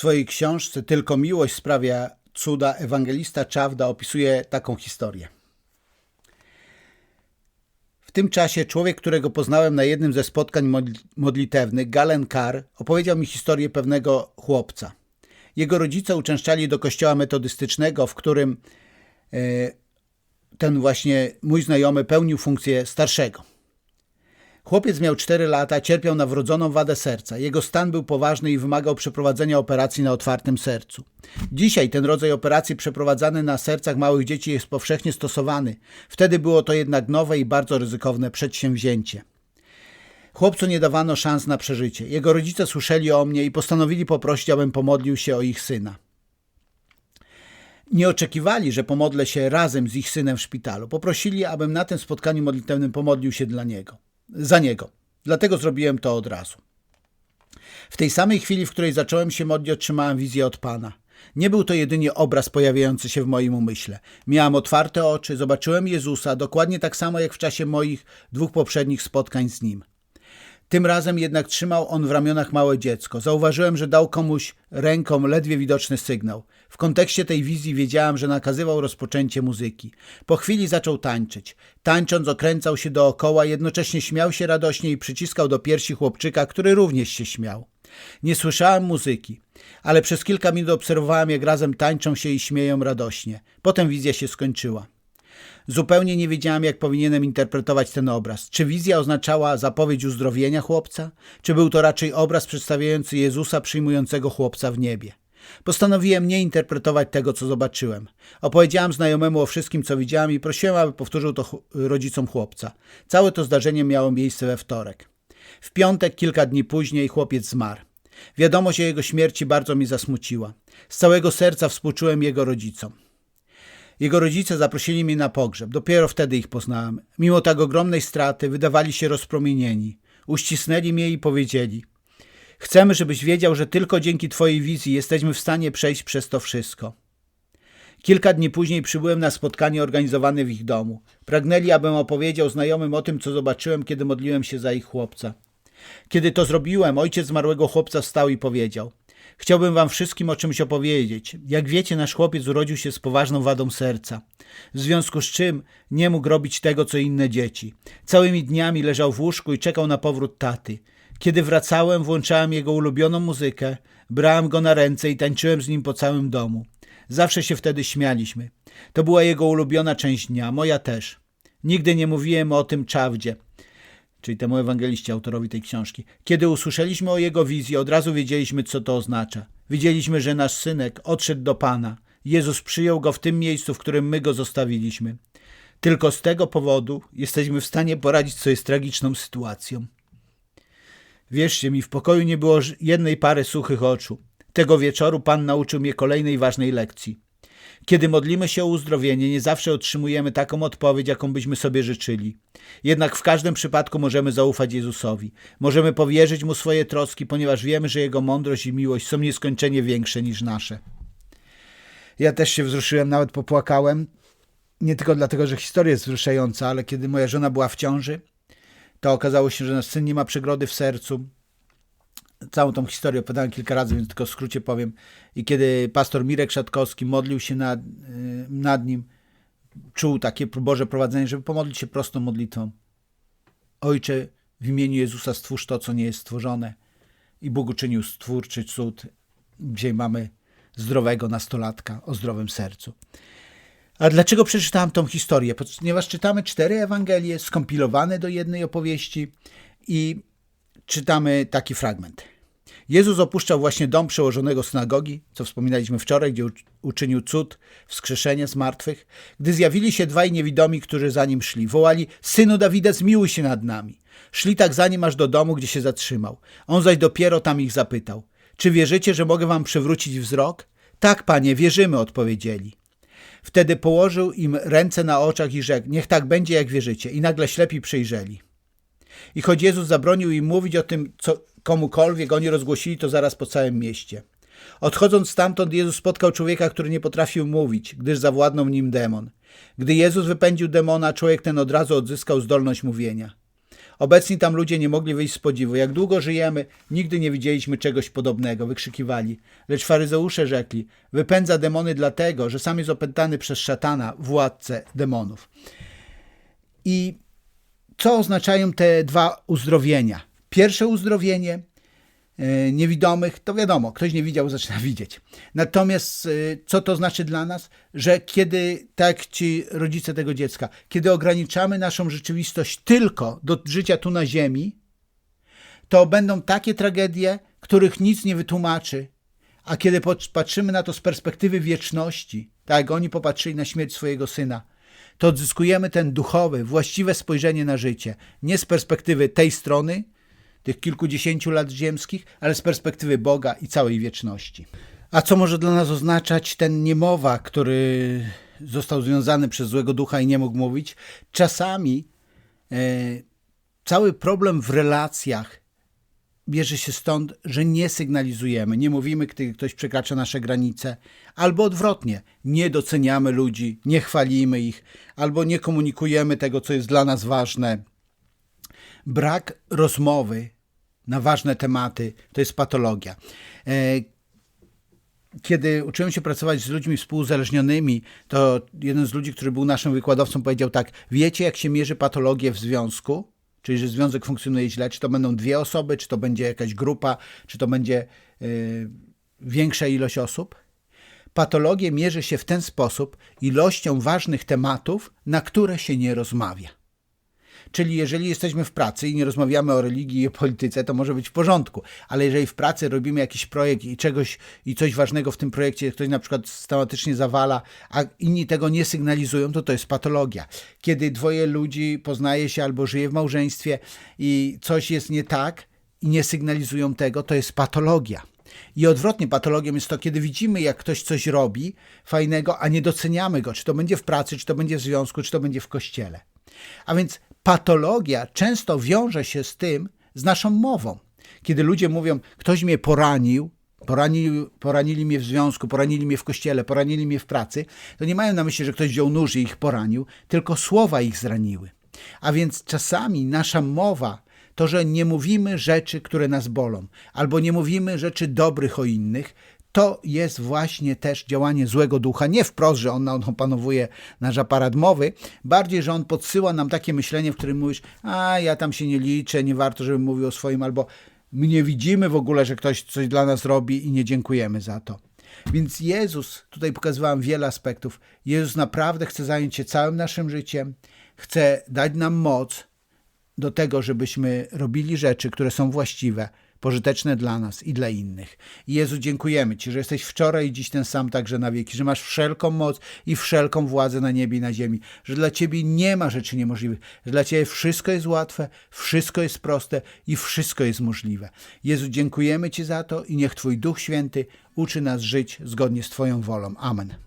swojej książce Tylko miłość sprawia cuda ewangelista Czawda opisuje taką historię. W tym czasie człowiek, którego poznałem na jednym ze spotkań modl- modlitewnych, Galen Carr, opowiedział mi historię pewnego chłopca. Jego rodzice uczęszczali do kościoła metodystycznego, w którym e, ten właśnie mój znajomy pełnił funkcję starszego. Chłopiec miał 4 lata, cierpiał na wrodzoną wadę serca. Jego stan był poważny i wymagał przeprowadzenia operacji na otwartym sercu. Dzisiaj ten rodzaj operacji przeprowadzany na sercach małych dzieci jest powszechnie stosowany. Wtedy było to jednak nowe i bardzo ryzykowne przedsięwzięcie. Chłopcu nie dawano szans na przeżycie. Jego rodzice słyszeli o mnie i postanowili poprosić, abym pomodlił się o ich syna. Nie oczekiwali, że pomodlę się razem z ich synem w szpitalu. Poprosili, abym na tym spotkaniu modlitewnym pomodlił się dla niego za niego. Dlatego zrobiłem to od razu. W tej samej chwili, w której zacząłem się modlić, otrzymałem wizję od Pana. Nie był to jedynie obraz pojawiający się w moim umyśle. Miałem otwarte oczy, zobaczyłem Jezusa, dokładnie tak samo jak w czasie moich dwóch poprzednich spotkań z Nim. Tym razem jednak trzymał on w ramionach małe dziecko. Zauważyłem, że dał komuś ręką ledwie widoczny sygnał. W kontekście tej wizji wiedziałem, że nakazywał rozpoczęcie muzyki. Po chwili zaczął tańczyć. Tańcząc okręcał się dookoła, jednocześnie śmiał się radośnie i przyciskał do piersi chłopczyka, który również się śmiał. Nie słyszałem muzyki, ale przez kilka minut obserwowałem, jak razem tańczą się i śmieją radośnie. Potem wizja się skończyła. Zupełnie nie wiedziałem, jak powinienem interpretować ten obraz. Czy wizja oznaczała zapowiedź uzdrowienia chłopca? Czy był to raczej obraz przedstawiający Jezusa przyjmującego chłopca w niebie? Postanowiłem nie interpretować tego, co zobaczyłem. Opowiedziałem znajomemu o wszystkim, co widziałem i prosiłem, aby powtórzył to rodzicom chłopca. Całe to zdarzenie miało miejsce we wtorek. W piątek, kilka dni później, chłopiec zmarł. Wiadomość o jego śmierci bardzo mi zasmuciła. Z całego serca współczułem jego rodzicom. Jego rodzice zaprosili mnie na pogrzeb. Dopiero wtedy ich poznałem. Mimo tak ogromnej straty wydawali się rozpromienieni. Uścisnęli mnie i powiedzieli: Chcemy, żebyś wiedział, że tylko dzięki Twojej wizji jesteśmy w stanie przejść przez to wszystko. Kilka dni później przybyłem na spotkanie organizowane w ich domu. Pragnęli, abym opowiedział znajomym o tym, co zobaczyłem, kiedy modliłem się za ich chłopca. Kiedy to zrobiłem, ojciec zmarłego chłopca wstał i powiedział: Chciałbym wam wszystkim o czymś opowiedzieć. Jak wiecie, nasz chłopiec urodził się z poważną wadą serca, w związku z czym nie mógł robić tego, co inne dzieci. Całymi dniami leżał w łóżku i czekał na powrót taty. Kiedy wracałem, włączałem jego ulubioną muzykę, brałem go na ręce i tańczyłem z nim po całym domu. Zawsze się wtedy śmialiśmy. To była jego ulubiona część dnia, moja też. Nigdy nie mówiłem o tym czawdzie, czyli temu ewangeliście, autorowi tej książki. Kiedy usłyszeliśmy o jego wizji, od razu wiedzieliśmy, co to oznacza. Wiedzieliśmy, że nasz synek odszedł do Pana. Jezus przyjął go w tym miejscu, w którym my go zostawiliśmy. Tylko z tego powodu jesteśmy w stanie poradzić sobie z tragiczną sytuacją. Wierzcie mi, w pokoju nie było jednej pary suchych oczu. Tego wieczoru Pan nauczył mnie kolejnej ważnej lekcji. Kiedy modlimy się o uzdrowienie, nie zawsze otrzymujemy taką odpowiedź, jaką byśmy sobie życzyli. Jednak w każdym przypadku możemy zaufać Jezusowi. Możemy powierzyć Mu swoje troski, ponieważ wiemy, że Jego mądrość i miłość są nieskończenie większe niż nasze. Ja też się wzruszyłem, nawet popłakałem. Nie tylko dlatego, że historia jest wzruszająca, ale kiedy moja żona była w ciąży, to okazało się, że nasz syn nie ma przegrody w sercu. Całą tą historię opowiadałem kilka razy, więc tylko w skrócie powiem. I kiedy pastor Mirek Szatkowski modlił się nad, y, nad nim, czuł takie Boże prowadzenie, żeby pomodlić się prostą modlitwą. Ojcze, w imieniu Jezusa stwórz to, co nie jest stworzone. I Bóg uczynił stwórczy cud. Dzisiaj mamy zdrowego nastolatka o zdrowym sercu. A dlaczego przeczytałem tą historię? Ponieważ czytamy cztery Ewangelie skompilowane do jednej opowieści i czytamy taki fragment. Jezus opuszczał właśnie dom przełożonego synagogi, co wspominaliśmy wczoraj, gdzie uczynił cud wskrzeszenia z martwych, gdy zjawili się dwaj niewidomi, którzy za nim szli. Wołali, synu Dawida, zmiłuj się nad nami. Szli tak za nim aż do domu, gdzie się zatrzymał. On zaś dopiero tam ich zapytał, czy wierzycie, że mogę wam przywrócić wzrok? Tak, panie, wierzymy, odpowiedzieli. Wtedy położył im ręce na oczach i rzekł, niech tak będzie, jak wierzycie. I nagle ślepi przyjrzeli. I choć Jezus zabronił im mówić o tym co, komukolwiek, oni rozgłosili to zaraz po całym mieście. Odchodząc stamtąd, Jezus spotkał człowieka, który nie potrafił mówić, gdyż zawładnął nim demon. Gdy Jezus wypędził demona, człowiek ten od razu odzyskał zdolność mówienia. Obecni tam ludzie nie mogli wyjść z podziwu. Jak długo żyjemy, nigdy nie widzieliśmy czegoś podobnego, wykrzykiwali. Lecz faryzeusze rzekli, wypędza demony dlatego, że sam jest opętany przez szatana, władcę demonów. I co oznaczają te dwa uzdrowienia? Pierwsze uzdrowienie e, niewidomych, to wiadomo, ktoś nie widział, zaczyna widzieć. Natomiast e, co to znaczy dla nas? Że kiedy, tak ci rodzice tego dziecka, kiedy ograniczamy naszą rzeczywistość tylko do życia tu na ziemi, to będą takie tragedie, których nic nie wytłumaczy. A kiedy patrzymy na to z perspektywy wieczności, tak jak oni popatrzyli na śmierć swojego syna, to odzyskujemy ten duchowy, właściwe spojrzenie na życie. Nie z perspektywy tej strony, tych kilkudziesięciu lat ziemskich, ale z perspektywy Boga i całej wieczności. A co może dla nas oznaczać ten niemowa, który został związany przez złego ducha i nie mógł mówić? Czasami e, cały problem w relacjach bierze się stąd, że nie sygnalizujemy, nie mówimy, gdy ktoś przekracza nasze granice, albo odwrotnie, nie doceniamy ludzi, nie chwalimy ich, albo nie komunikujemy tego, co jest dla nas ważne. Brak rozmowy na ważne tematy to jest patologia. E, kiedy uczyłem się pracować z ludźmi współuzależnionymi, to jeden z ludzi, który był naszym wykładowcą, powiedział tak: Wiecie, jak się mierzy patologię w związku? Czyli, że związek funkcjonuje źle, czy to będą dwie osoby, czy to będzie jakaś grupa, czy to będzie yy, większa ilość osób. Patologię mierzy się w ten sposób ilością ważnych tematów, na które się nie rozmawia. Czyli jeżeli jesteśmy w pracy i nie rozmawiamy o religii i o polityce, to może być w porządku, ale jeżeli w pracy robimy jakiś projekt i czegoś i coś ważnego w tym projekcie ktoś na przykład systematycznie zawala, a inni tego nie sygnalizują, to to jest patologia. Kiedy dwoje ludzi poznaje się albo żyje w małżeństwie i coś jest nie tak i nie sygnalizują tego, to jest patologia. I odwrotnie, patologią jest to, kiedy widzimy, jak ktoś coś robi fajnego, a nie doceniamy go, czy to będzie w pracy, czy to będzie w związku, czy to będzie w kościele. A więc patologia często wiąże się z tym, z naszą mową. Kiedy ludzie mówią, ktoś mnie poranił, poranili, poranili mnie w związku, poranili mnie w kościele, poranili mnie w pracy, to nie mają na myśli, że ktoś wziął nóż i ich poranił, tylko słowa ich zraniły. A więc czasami nasza mowa, to, że nie mówimy rzeczy, które nas bolą, albo nie mówimy rzeczy dobrych o innych, to jest właśnie też działanie złego ducha. Nie wprost, że on, opanowuje nasz aparat mowy, bardziej, że on podsyła nam takie myślenie, w którym mówisz, a ja tam się nie liczę, nie warto, żebym mówił o swoim, albo my nie widzimy w ogóle, że ktoś coś dla nas robi i nie dziękujemy za to. Więc Jezus, tutaj pokazywałem wiele aspektów, Jezus naprawdę chce zająć się całym naszym życiem, chce dać nam moc do tego, żebyśmy robili rzeczy, które są właściwe, pożyteczne dla nas i dla innych. Jezu, dziękujemy Ci, że jesteś wczoraj i dziś ten sam także na wieki, że masz wszelką moc i wszelką władzę na niebie i na ziemi, że dla Ciebie nie ma rzeczy niemożliwych, że dla Ciebie wszystko jest łatwe, wszystko jest proste i wszystko jest możliwe. Jezu, dziękujemy Ci za to i niech Twój Duch Święty uczy nas żyć zgodnie z Twoją wolą. Amen.